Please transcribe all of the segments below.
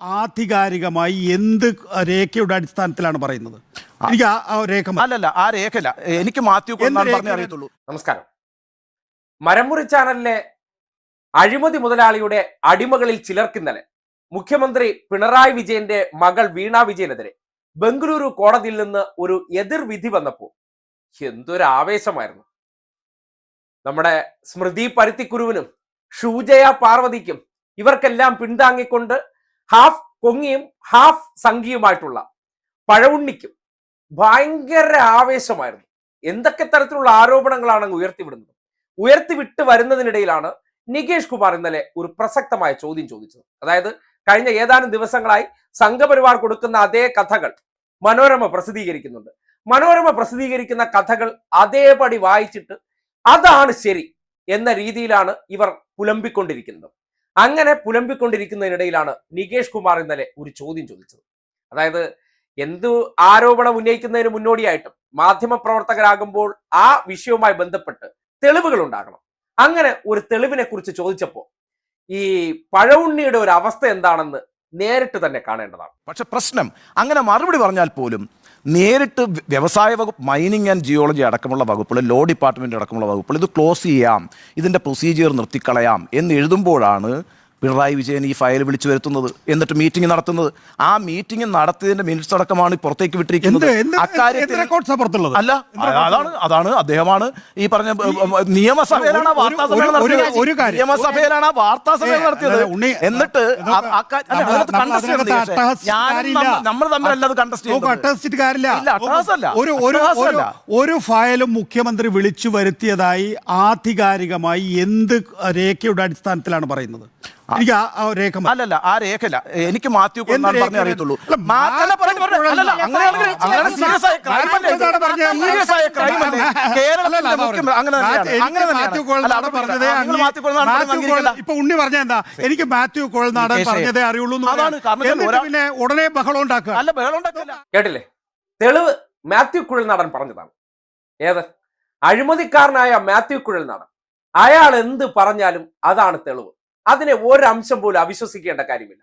ആധികാരികമായി എന്ത് രേഖയുടെ അടിസ്ഥാനത്തിലാണ് പറയുന്നത്? എനിക്ക് ആ- രേഖ അല്ലല്ല ആ രേഖല്ല എനിക്ക് മാത്യു അറിയത്തുള്ളൂ. നമസ്കാരം. മരമുറി ചാനലിലെ അഴിമതി മുതലാളിയുടെ അടിമകളിൽ ചിലർക്ക് ഇന്നലെ മുഖ്യമന്ത്രി പിണറായി വിജയന്റെ മകൾ വീണ വിജയനെതിരെ ബംഗളൂരു കോടതിയിൽ നിന്ന് ഒരു എതിർവിധി വന്നപ്പോൾ എന്തൊരു ആവേശമായിരുന്നു നമ്മുടെ സ്മൃതി പരുത്തിക്കുരുവിനും ഷൂജയ പാർവതിക്കും ഇവർക്കെല്ലാം പിന്താങ്ങിക്കൊണ്ട് ഹാഫ് കൊങ്ങിയും ഹാഫ് സംഘിയുമായിട്ടുള്ള പഴവുണ്ണിക്കും ഭയങ്കര ആവേശമായിരുന്നു. എന്തൊക്കെ തരത്തിലുള്ള ആരോപണങ്ങളാണ് അങ്ങ് ഉയർത്തിവിടുന്നത്? ഉയർത്തിവിട്ട് വരുന്നതിനിടയിലാണ് നികേഷ് കുമാർ ഇന്നലെ ഒരു പ്രസക്തമായ ചോദ്യം ചോദിച്ചത്. അതായത് കഴിഞ്ഞ ഏതാനും ദിവസങ്ങളായി സംഘപരിവാർ കൊടുക്കുന്ന അതേ കഥകൾ മനോരമ പ്രസിദ്ധീകരിക്കുന്നുണ്ട്. മനോരമ പ്രസിദ്ധീകരിക്കുന്ന കഥകൾ അതേപടി വായിച്ചിട്ട് അതാണ് ശരി എന്ന രീതിയിലാണ് ഇവർ പുലമ്പിക്കൊണ്ടിരിക്കുന്നത്. അങ്ങനെ പുലമ്പിക്കൊണ്ടിരിക്കുന്നതിനിടയിലാണ് നികേഷ് കുമാർ ഇന്നലെ ഒരു ചോദ്യം ചോദിച്ചത്. അതായത് എന്തു ആരോപണം ഉന്നയിക്കുന്നതിന് മുന്നോടിയായിട്ടും മാധ്യമപ്രവർത്തകരാകുമ്പോൾ ആ വിഷയവുമായി ബന്ധപ്പെട്ട് തെളിവുകൾ ഉണ്ടാകണം അങ്ങനെ ഒരു തെളിവിനെ കുറിച്ച് ചോദിച്ചപ്പോൾ ഈ പഴവുണ്ണിയുടെ ഒരു അവസ്ഥ എന്താണെന്ന് നേരിട്ട് തന്നെ കാണേണ്ടതാണ്. പക്ഷെ പ്രശ്നം അങ്ങനെ മറുപടി പറഞ്ഞാൽ പോലും നേരിട്ട് വ്യ- വ്യവസായ വകുപ്പ് മൈനിങ് ആൻഡ് ജിയോളജി അടക്കമുള്ള വകുപ്പുകൾ ലോ ഡിപ്പാർട്ട്മെന്റ് അടക്കമുള്ള വകുപ്പുകൾ ഇത് ക്ലോസ് ചെയ്യാം ഇതിന്റെ പ്രൊസീജിയർ നിർത്തിക്കളയാം എന്ന് എഴുതുമ്പോഴാണ് പിണറായി വിജയൻ ഈ ഫയൽ വിളിച്ചു വരുത്തുന്നത് എന്നിട്ട് മീറ്റിംഗ് നടത്തുന്നത്. ആ മീറ്റിംഗ് നടത്തിയതിന്റെ മിനിറ്റ്സ് അടക്കമാണ് പുറത്തേക്ക് വിട്ടിരിക്കുന്നത്. അക്കാര്യത്തിൽ അല്ല അതാണ് അതാണ് അദ്ദേഹമാണ് ഈ പറഞ്ഞ നിയമസഭയിലാണ് വാർത്താ സമ്മേളനം നടത്തിയത്. നിയമസഭയിലാണ് വാർത്താ സമ്മേളനം നടത്തിയത്. എന്നിട്ട് നമ്മൾ- തമ്മിലല്ല അത് കണ്ടസ്റ്റ് കാര്യമില്ല. ഒരു ഫയലും മുഖ്യമന്ത്രി വിളിച്ചു വരുത്തിയതായി ആധികാരികമായി എന്ത് രേഖയുടെ അടിസ്ഥാനത്തിലാണ് പറയുന്നത്? എനിക്ക് ആ- രേഖ അല്ലല്ല ആ രേഖല എനിക്ക് മാത്യു കൊണ്ടാണ് പറഞ്ഞേ രേഖ? അറിയത്തുള്ളൂ. ഇപ്പൊ ഉണ്ണി പറഞ്ഞ എന്താ? എനിക്ക് മാത്യു കോൾനാടൻ പറഞ്ഞതേ അറിയുള്ളൂ പിന്നെ ഉടനെ ബഹളം ഉണ്ടാക്കുക. അല്ല ബഹളം ഉണ്ടാക്കില്ല. കേട്ടില്ലേ? തെളിവ് മാത്യു കുഴൽനാടൻ പറഞ്ഞതാണ്. ഏത്? അഴിമതിക്കാരനായ മാത്യു കുഴൽനാടൻ അയാൾ എന്ത് പറഞ്ഞാലും അതാണ് തെളിവ്. അതിനെ ഒരംശം പോലും അവിശ്വസിക്കേണ്ട കാര്യമില്ല.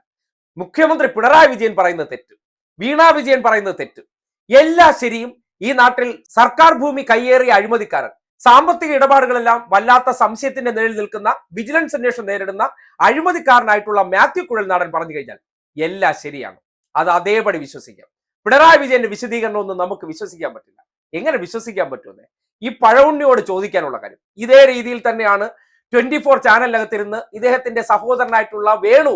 മുഖ്യമന്ത്രി പിണറായി വിജയൻ പറയുന്ന തെറ്റ്. വീണ വിജയൻ പറയുന്ന തെറ്റ്. എല്ലാ ശരിയും ഈ നാട്ടിൽ സർക്കാർ ഭൂമി കയ്യേറിയ അഴിമതിക്കാരൻ. സാമ്പത്തിക ഇടപാടുകളെല്ലാം വല്ലാത്ത സംശയത്തിന്റെ നിഴൽ നിൽക്കുന്ന വിജിലൻസ് അന്വേഷണം നേരിടുന്ന അഴിമതിക്കാരനായിട്ടുള്ള മാത്യു കുഴൽ നാടൻ പറഞ്ഞു കഴിഞ്ഞാൽ എല്ലാം ശരിയാണ്. അത് അതേപടി വിശ്വസിക്കാം. പിണറായി വിജയന്റെ വിശദീകരണമൊന്നും നമുക്ക് വിശ്വസിക്കാൻ പറ്റില്ല. എങ്ങനെ വിശ്വസിക്കാൻ പറ്റുമെന്ന്? ഈ പഴവുണ്ണിയോട് ചോദിക്കാനുള്ള കാര്യം. ഇതേ രീതിയിൽ തന്നെയാണ് ട്വന്റി ഫോർ ചാനലിനകത്തിരുന്ന് ഇദ്ദേഹത്തിന്റെ സഹോദരനായിട്ടുള്ള വേണു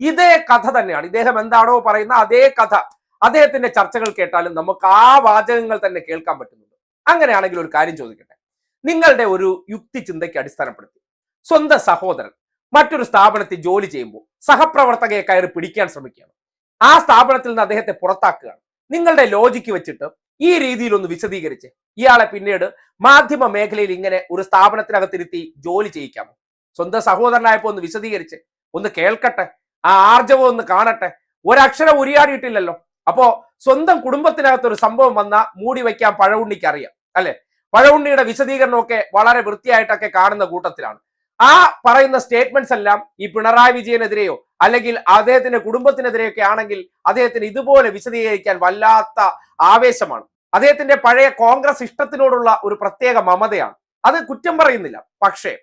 ഇതേ കഥ തന്നെയാണ്. ഇദ്ദേഹം എന്താണോ പറയുന്ന അതേ കഥ അദ്ദേഹത്തിന്റെ ചർച്ചകൾ കേട്ടാലും നമുക്ക് ആ വാചകങ്ങൾ തന്നെ കേൾക്കാൻ പറ്റുന്നുണ്ട്. അങ്ങനെയാണെങ്കിൽ ഒരു കാര്യം ചോദിക്കട്ടെ. നിങ്ങളുടെ ഒരു യുക്തി ചിന്തയ്ക്ക് അടിസ്ഥാനപ്പെടുത്തി സ്വന്തം സഹോദരൻ മറ്റൊരു സ്ഥാപനത്തിൽ ജോലി ചെയ്യുമ്പോൾ സഹപ്രവർത്തകയെ കയറി പിടിക്കാൻ ശ്രമിക്കുകയാണ്. ആ സ്ഥാപനത്തിൽ നിന്ന് അദ്ദേഹത്തെ പുറത്താക്കുകയാണ്. നിങ്ങളുടെ ലോജിക്ക് വെച്ചിട്ട് ഈ രീതിയിൽ ഒന്ന് വിശദീകരിച്ച് ഇയാളെ പിന്നീട് മാധ്യമ മേഖലയിൽ ഇങ്ങനെ ഒരു സ്ഥാപനത്തിനകത്തിരുത്തി ജോലി ചെയ്യിക്കാമോ? സ്വന്തം സഹോദരനായപ്പോ ഒന്ന് വിശദീകരിച്ച് ഒന്ന് കേൾക്കട്ടെ ആ ആർജവം ഒന്ന് കാണട്ടെ. ഒരക്ഷരം ഉരിയാടിയിട്ടില്ലല്ലോ. അപ്പോ സ്വന്തം കുടുംബത്തിനകത്ത് ഒരു സംഭവം വന്ന മൂടി വയ്ക്കാൻ പഴവുണ്ണിക്ക് അറിയാം അല്ലെ? പഴവുണ്ണിയുടെ വിശദീകരണമൊക്കെ വളരെ വൃത്തിയായിട്ടൊക്കെ കാണുന്ന കൂട്ടത്തിലാണ്. ആ പറയുന്ന സ്റ്റേറ്റ്മെന്റ്സ് എല്ലാം ഈ പിണറായി വിജയനെതിരെയോ അല്ലെങ്കിൽ അദ്ദേഹത്തിന്റെ കുടുംബത്തിനെതിരെയൊക്കെ ആണെങ്കിൽ അദ്ദേഹത്തിന് ഇതുപോലെ വിശദീകരിക്കാൻ വല്ലാത്ത ആവേശമാണ്. അദ്ദേഹത്തിന്റെ പഴയ കോൺഗ്രസ് ഇഷ്ടത്തിനോടുള്ള ഒരു പ്രത്യേക മമതയാണ്. അത് കുറ്റം പറയുന്നില്ല. പക്ഷേ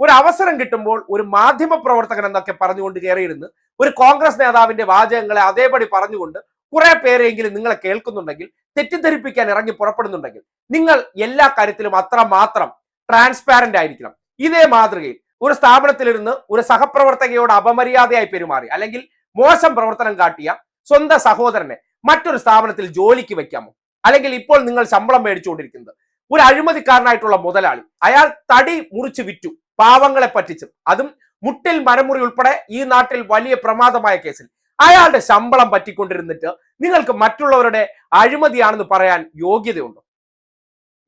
ഒരു അവസരം കിട്ടുമ്പോൾ ഒരു മാധ്യമ പ്രവർത്തകൻ എന്നൊക്കെ പറഞ്ഞുകൊണ്ട് കയറിയിരുന്ന് ഒരു കോൺഗ്രസ് നേതാവിന്റെ വാചകങ്ങളെ അതേപടി പറഞ്ഞുകൊണ്ട് കുറെ പേരെങ്കിലും നിങ്ങളെ കേൾക്കുന്നുണ്ടെങ്കിൽ തെറ്റിദ്ധരിപ്പിക്കാൻ ഇറങ്ങി പുറപ്പെടുന്നുണ്ടെങ്കിൽ നിങ്ങൾ എല്ലാ കാര്യത്തിലും അത്ര മാത്രം ട്രാൻസ്പാരന്റ് ആയിരിക്കണം. ഇതേ മാതൃകയിൽ ഒരു സ്ഥാപനത്തിലിരുന്ന് ഒരു സഹപ്രവർത്തകയോട് അപമര്യാദയായി പെരുമാറി അല്ലെങ്കിൽ മോശം പ്രവർത്തനം കാട്ടിയ സ്വന്തം സഹോദരനെ മറ്റൊരു സ്ഥാപനത്തിൽ ജോലിക്ക് വെക്കാമോ? അല്ലെങ്കിൽ ഇപ്പോൾ നിങ്ങൾ ശമ്പളം മേടിച്ചുകൊണ്ടിരിക്കുന്നത്. ഒരു അഴിമതിക്കാരനായിട്ടുള്ള മുതലാളി അയാൾ തടി മുറിച്ച് വിറ്റു പാവങ്ങളെ പറ്റിച്ചു. അതും മുട്ടിൽ മരമുറി ഉൾപ്പെടെ ഈ നാട്ടിൽ വലിയ പ്രമാദമായ കേസിൽ. അയാളുടെ ശമ്പളം പറ്റിക്കൊണ്ടിരുന്നിട്ട് നിങ്ങൾക്ക് മറ്റുള്ളവരുടെ അഴിമതിയാണെന്ന് പറയാൻ യോഗ്യതയുണ്ടോ?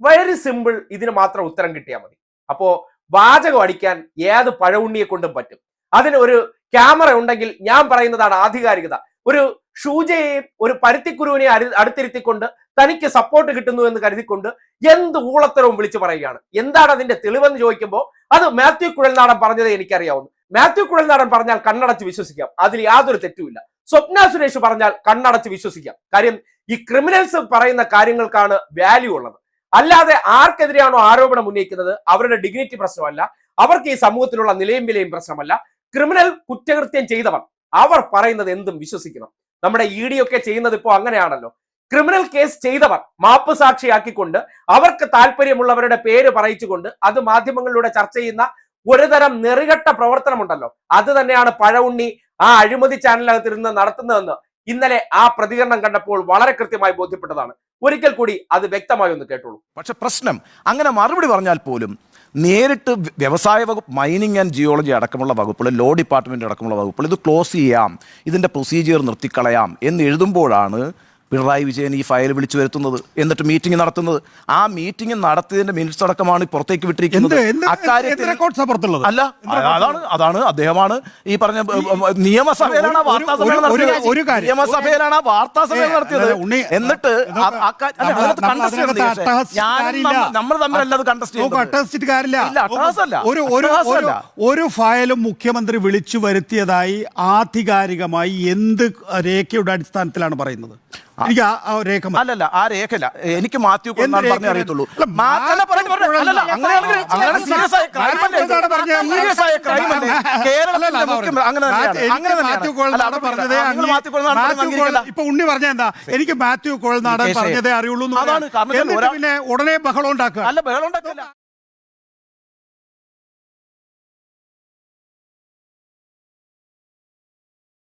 വെരി സിമ്പിൾ ഇതിന് മാത്രം ഉത്തരം കിട്ടിയാൽ മതി. അപ്പോ വാചകം അടിക്കാൻ ഏത് പഴവുണ്ണിയെ കൊണ്ടും പറ്റും. അതിന് ഒരു ക്യാമറ ഉണ്ടെങ്കിൽ ഞാൻ പറയുന്നതാണ് ആധികാരികത. ഒരു ഷൂജയെയും ഒരു പരുത്തിക്കുരുവിനെ അടുത്തിരുത്തിക്കൊണ്ട് തനിക്ക് സപ്പോർട്ട് കിട്ടുന്നു എന്ന് കരുതിക്കൊണ്ട് എന്ത് ഊളത്തരവും വിളിച്ചു പറയുകയാണ്. എന്താണ് അതിന്റെ തെളിവെന്ന് ചോദിക്കുമ്പോൾ അത് മാത്യു കുഴൽനാടൻ പറഞ്ഞതേ എനിക്കറിയാവുന്നു. മാത്യു കുഴൽനാടൻ പറഞ്ഞാൽ കണ്ണടച്ച് വിശ്വസിക്കാം. അതിൽ യാതൊരു തെറ്റുമില്ല. സ്വപ്ന സുരേഷ് പറഞ്ഞാൽ കണ്ണടച്ച് വിശ്വസിക്കാം. കാര്യം ഈ ക്രിമിനൽസ് പറയുന്ന കാര്യങ്ങൾക്കാണ് വാല്യൂ ഉള്ളത്. അല്ലാതെ ആർക്കെതിരെയാണോ ആരോപണം ഉന്നയിക്കുന്നത്? അവരുടെ ഡിഗ്നിറ്റി പ്രശ്നമല്ല. അവർക്ക് ഈ സമൂഹത്തിലുള്ള നിലയും വിലയും പ്രശ്നമല്ല. ക്രിമിനൽ കുറ്റകൃത്യം ചെയ്തവർ അവർ പറയുന്നത് എന്തും വിശ്വസിക്കണം. നമ്മുടെ ഇ ഡി ഒക്കെ ചെയ്യുന്നത് ഇപ്പോൾ അങ്ങനെയാണല്ലോ. ക്രിമിനൽ കേസ് ചെയ്തവർ മാപ്പ് സാക്ഷിയാക്കിക്കൊണ്ട് അവർക്ക് താല്പര്യമുള്ളവരുടെ പേര് പറയിച്ചുകൊണ്ട് അത് മാധ്യമങ്ങളിലൂടെ ചർച്ച ചെയ്യുന്ന ഒരുതരം നെറികെട്ട പ്രവർത്തനമുണ്ടല്ലോ. അത് തന്നെയാണ് പഴവുണ്ണി ആ അഴിമതി ചാനലിനകത്തിരുന്ന് നടത്തുന്നതെന്ന് ഇന്നലെ ആ പ്രതികരണം കണ്ടപ്പോൾ വളരെ കൃത്യമായി ബോധ്യപ്പെട്ടതാണ്. ഒരിക്കൽ കൂടി അത് വ്യക്തമായി ഒന്ന് കേട്ടോളൂ. പക്ഷെ പ്രശ്നം അങ്ങനെ മറുപടി പറഞ്ഞാൽ പോലും നേരിട്ട് വ്യ- വ്യവസായ വകുപ്പ് മൈനിങ് ആൻഡ് ജിയോളജി അടക്കമുള്ള വകുപ്പുകൾ ലോ ഡിപ്പാർട്ട്മെന്റ് അടക്കമുള്ള വകുപ്പുകൾ ഇത് ക്ലോസ് ചെയ്യാം ഇതിന്റെ പ്രൊസീജിയർ നിർത്തിക്കളയാം എന്ന് എഴുതുമ്പോഴാണ് പിണറായി വിജയൻ ഈ ഫയൽ വിളിച്ചു വരുത്തുന്നത് എന്നിട്ട് മീറ്റിംഗ് നടത്തുന്നത്. ആ മീറ്റിംഗ് നടത്തിയതിന്റെ മിനിറ്റ്സ് അടക്കമാണ് പുറത്തേക്ക് വിട്ടിരിക്കുന്നത്. അക്കാര്യത്തിൽ അല്ല അതാണ് അതാണ് അദ്ദേഹമാണ് ഈ പറഞ്ഞ നിയമസഭയിലാണ് വാർത്താ സമ്മേളനം നടത്തിയത്. ഒരു കാര്യം. നിയമസഭയിലാണ് വാർത്താ സമ്മേളനം നടത്തിയത്. എന്നിട്ട് അല്ല, നമ്മൾ- തമ്മിലല്ല അത് ഒരു ഒരു ഒരു ഫയലും മുഖ്യമന്ത്രി വിളിച്ചു വരുത്തിയതായി ആധികാരികമായി എന്ത് രേഖയുടെ അടിസ്ഥാനത്തിലാണ് പറയുന്നത്? എനിക്ക് ആ- രേഖ അല്ലല്ല ആ രേഖല എനിക്ക് മാത്യു കൊണ്ടാണ്? പറഞ്ഞേ അറിയത്തുള്ളൂ. ഇപ്പൊ ഉണ്ണി പറഞ്ഞ എന്താ? എനിക്ക് മാത്യു നികേഷേ, പറഞ്ഞതേ അറിയുള്ളൂ പിന്നെ ഉടനെ ബഹളം ഉണ്ടാക്കുക. അല്ല ബഹളം ഉണ്ടാക്കില്ല.